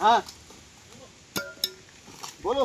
হ্যাঁ বলো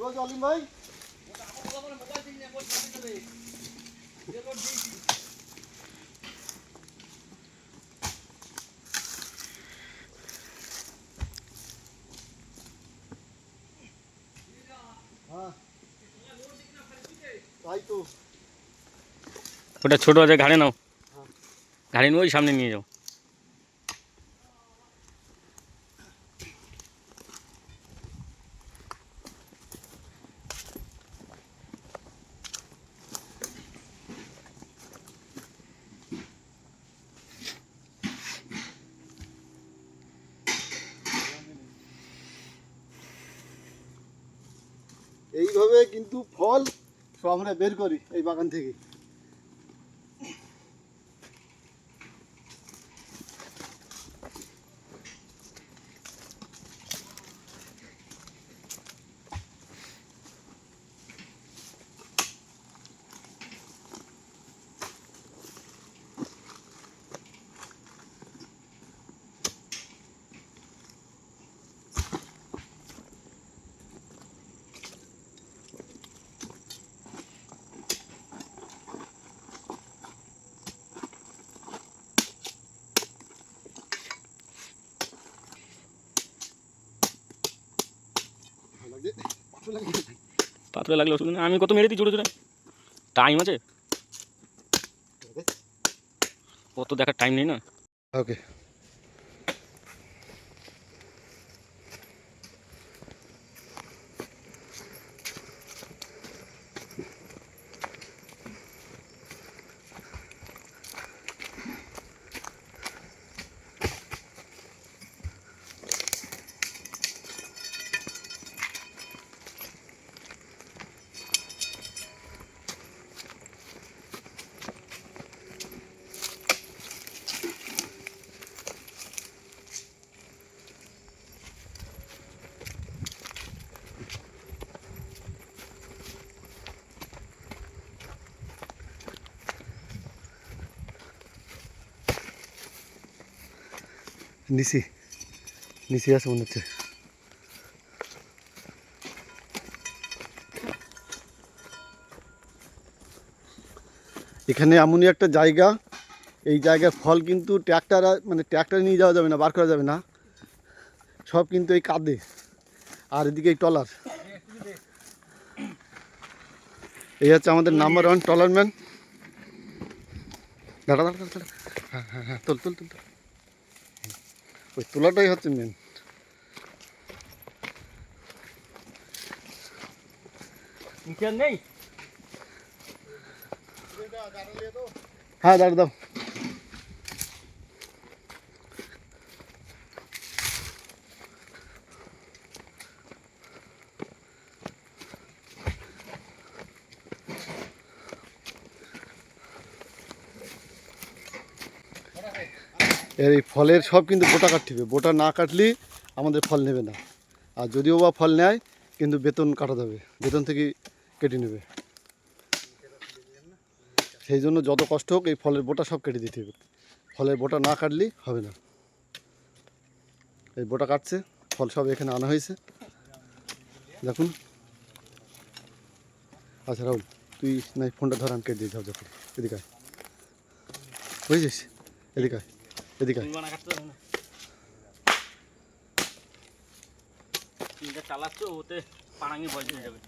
বলছো অলিম ভাই? হ্যাঁ। ওটা ছোট আছে ঘাড়ে নাও। ঘাড়ে নিয়ে ওই সামনে নিয়ে যাও। এইভাবে কিন্তু ফল সব আমরা বের করি এই বাগান থেকে। পাথরে লাগলে অসুবিধা নেই। আমি কত মেরে দিই জোরে জোরে? টাইম আছে? কত দেখার টাইম নেই না? ওকে নিচে নিচে আছে মনে হচ্ছে এখানে এমনই একটা জায়গা, এই জায়গার ফল কিন্তু ট্র্যাক্টর মানে ট্র্যাক্টর নিয়ে যাওয়া যাবে না, বার করা যাবে না সব কিন্তু এই কাঁদে আর এদিকে এই টলার এই হচ্ছে আমাদের নাম্বার ওয়ান টলার ম্যান দাঁড়া দাঁড়া দাঁড়া। হ্যাঁ হ্যাঁ হ্যাঁ তোল তোল তোল। ওই তোলাটাই হচ্ছে মেন নেই? হ্যাঁ দাঁড়িয়ে দাও। এর এই ফলের সব কিন্তু বোটা কাটতে হবে। বোটা না কাটলে আমাদের ফল নেবে না। আর যদিও বা ফল নেয়, কিন্তু বেতন কাটা যাবে বেতন থেকে কেটে নেবে। সেই জন্য যত কষ্ট হোক, এই ফলের বোটা সব কেটে দিতে হবে। ফলের বোটা না কাটলে হবে না। এই বোটা কাটছে, ফল সব এখানে আনা হয়েছে। দেখুন। আচ্ছা রাহুল, তুই নাই ফোনটা ধর, আমি কেটে দিয়ে যাও যখন এদিকে বুঝেছিস? এদিকে এদিকে চালাচ্ছ ওতে পাড়াঙ্গি বয়স হয়ে যাবে।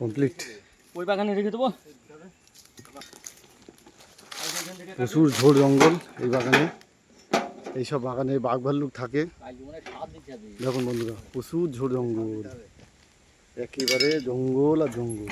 কমপ্লিট। ওই বাগানে রেখে দেবো। প্রচুর ঝোড় জঙ্গল এই বাগানে। এইসব বাগানে বাঘ ভাল্লুক থাকে। দেখুন বন্ধুরা প্রচুর ঝোড় জঙ্গল। একেবারে জঙ্গল আর জঙ্গল।